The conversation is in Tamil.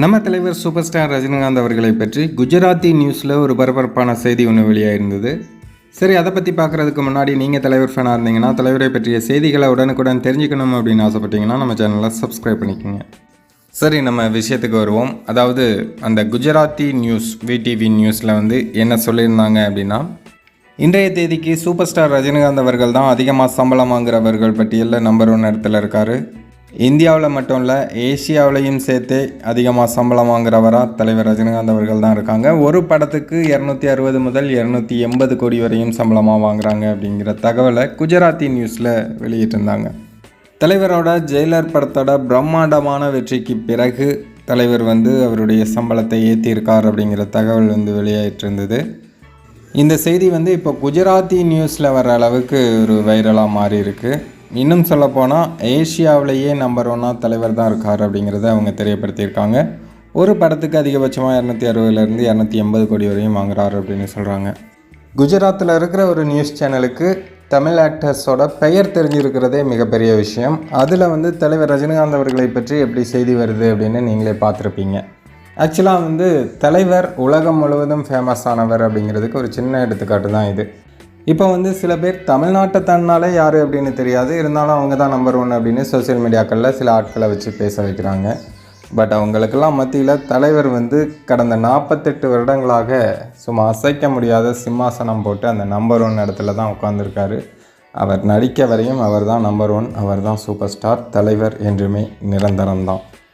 நம்ம தலைவர் சூப்பர் ஸ்டார் ரஜினிகாந்த் அவர்களை பற்றி குஜராத்தி நியூஸில் ஒரு பரபரப்பான செய்தி ஒன்று வெளியாயிருந்தது. சரி அதை பற்றி பார்க்குறதுக்கு முன்னாடி நீங்கள் தலைவர் ஃபேனாக இருந்தீங்கன்னா தலைவரை பற்றிய செய்திகளை உடனுக்குடன் தெரிஞ்சுக்கணும் அப்படின்னு ஆசைப்பட்டீங்கன்னா நம்ம சேனலை சப்ஸ்கிரைப் பண்ணிக்கோங்க. சரி நம்ம விஷயத்துக்கு வருவோம். அதாவது அந்த குஜராத்தி நியூஸ் விடிவி நியூஸில் வந்து என்ன சொல்லியிருந்தாங்க அப்படின்னா இன்றைய தேதிக்கு சூப்பர் ஸ்டார் ரஜினிகாந்த் அவர்கள் தான் அதிகமாக சம்பளம் வாங்குறவர்கள் பட்டியலில் நம்பர் ஒன் இடத்துல இருக்கார். இந்தியாவில் மட்டும் இல்லை ஏசியாவிலையும் சேர்த்தே அதிகமாக சம்பளம் வாங்குறவராக தலைவர் ரஜினிகாந்த் அவர்கள் தான் இருக்காங்க. ஒரு படத்துக்கு இரநூத்தி அறுபது முதல் இரநூத்தி எண்பது கோடி வரையும் சம்பளமாக வாங்குறாங்க அப்படிங்கிற தகவலை குஜராத்தி நியூஸில் வெளியிட்டிருந்தாங்க. தலைவரோட ஜெயிலர் படத்தோட பிரம்மாண்டமான வெற்றிக்கு பிறகு தலைவர் வந்து அவருடைய சம்பளத்தை ஏற்றியிருக்கார் அப்படிங்கிற தகவல் வந்து வெளியாயிட்டிருந்தது. இந்த செய்தி வந்து இப்போ குஜராத்தி நியூஸில் வர அளவுக்கு ஒரு வைரலாக மாறி இருக்குது இன்னும் சொல்லப்போனால் ஏஷியாவிலேயே நம்பர் ஒன்னாக தலைவர் தான் இருக்கார் அப்படிங்கிறத அவங்க தெரியப்படுத்தியிருக்காங்க. ஒரு படத்துக்கு அதிகபட்சமாக இரநூத்தி அறுபதுலேருந்து இரநூத்தி எண்பது கோடி வரையும் வாங்குறாரு அப்படின்னு சொல்கிறாங்க குஜராத்தில் இருக்கிற ஒரு நியூஸ் சேனலுக்கு தமிழ் ஆக்டர்ஸோட பெயர் தெரிஞ்சிருக்கிறதே மிகப்பெரிய விஷயம். அதில் வந்து தலைவர் ரஜினிகாந்த் அவர்களை பற்றி எப்படி செய்தி வருது அப்படின்னு நீங்களே பார்த்துருப்பீங்க. ஆக்சுவலாக வந்து தலைவர் உலகம் முழுவதும் ஃபேமஸ் ஆனவர் அப்படிங்கிறதுக்கு ஒரு சின்ன எடுத்துக்காட்டு தான் இது. இப்போ வந்து சில பேர் தமிழ்நாட்டை தன்னாலே யார் அப்படின்னு தெரியாது. இருந்தாலும் அவங்க தான் நம்பர் ஒன் அப்படின்னு சோஷியல் மீடியாக்களில் சில ஆட்களை வச்சு பேச வைக்கிறாங்க. பட் அவங்களுக்கெல்லாம் மத்தியில் தலைவர் வந்து கடந்த நாற்பத்தெட்டு வருடங்களாக சும்மா அசைக்க முடியாத சிம்மாசனம் போட்டு அந்த நம்பர் ஒன் இடத்துல தான் உட்காந்துருக்காரு அவர் நடிக்க வரையும் அவர் தான் நம்பர் ஒன் அவர் தான் சூப்பர் ஸ்டார் தலைவர் என்றுமே நிரந்தரம்தான்.